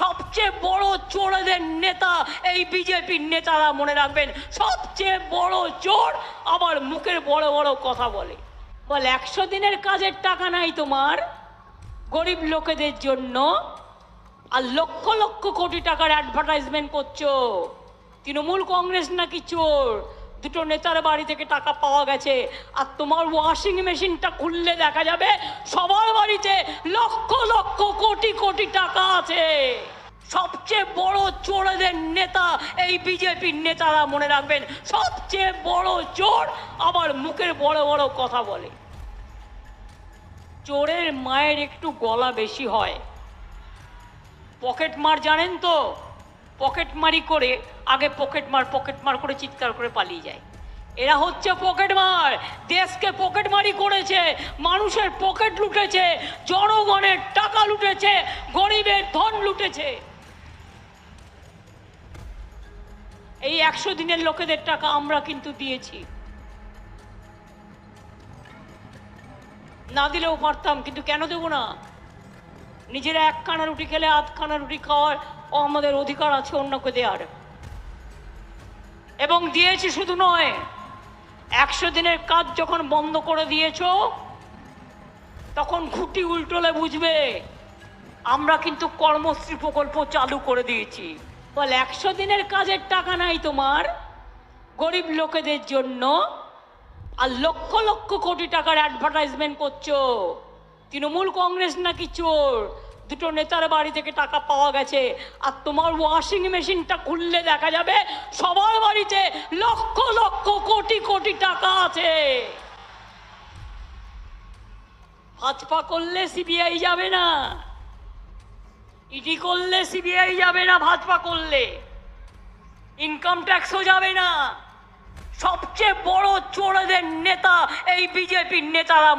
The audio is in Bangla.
সবচেয়ে বড় চোরদের নেতা এই বিজেপির নেতারা মনে রাখবেন। সবচেয়ে বড় চোর আবার মুখের বড় বড় কথা বলে। বল, একশো দিনের কাজের টাকা নাই তোমার গরিব লোকেদের জন্য? আর লক্ষ লক্ষ কোটি টাকার অ্যাডভার্টাইজমেন্ট করছ। তৃণমূল কংগ্রেস নাকি চোর? দুটো নেতার বাড়ি থেকে টাকা পাওয়া গেছে। আর তোমার ওয়াশিং মেশিনটা খুললে দেখা যাবে সবার বাড়িতে লক্ষ লক্ষ, কোটি কোটি টাকা আছে। সবচেয়ে বড় চোরদের নেতা এই বিজেপির নেতারা মনে রাখবেন। সবচেয়ে বড় চোর আবার মুখের বড় বড় কথা বলে। চোরের মায়ের একটু গলা বেশি হয়। পকেট মার জানেন তো? পকেট মারি করে, আগে পকেট মার পকেট মার করে চিৎকার করে পালিয়ে যায়। এরা হচ্ছে পকেট মার। দেশকে পকেট মারি করেছে, মানুষের পকেট লুটেছে, জনগণের টাকা লুটেছে, গরিবের ধন লুটেছে। এই একশো দিনের লোকেদের টাকা আমরা কিন্তু দিয়েছি। না দিলেও পারতাম কিন্তু কেন দেবো না? নিজেরা এক খানা রুটি খেলে আধ খানা রুটি খাওয়ার ও আমাদের অধিকার আছে অন্যকে দেওয়ার এবং দিয়েছি শুধু নয়, একশো দিনের কাজ যখন বন্ধ করে দিয়েছ, তখন খুঁটি উল্টোলে বুঝবে, আমরা কিন্তু কর্মশ্রী প্রকল্প চালু করে দিয়েছি। বল, একশো দিনের কাজের টাকা নাই তোমার, গরিব লোকেদের জন্য আর লক্ষ লক্ষ কোটি টাকার অ্যাডভার্টাইজমেন্ট করছ। তৃণমূল কংগ্রেস নাকি চোর? দুটো নেতার বাড়ি থেকে টাকা পাওয়া গেছে, আর তোমার ওয়াশিং মেশিনটা খুললে দেখা যাবে সবার বাড়িতে লক্ষ লক্ষ, কোটি কোটি টাকা আছে। ভাজপা করলে সিবিআই যাবে না ইডি করলে সিবিআই যাবে না ভাজপা করলে ইনকাম ট্যাক্সও যাবে না। সবচেয়ে বড় চোরদের নেতা এই বিজেপির নেতারা।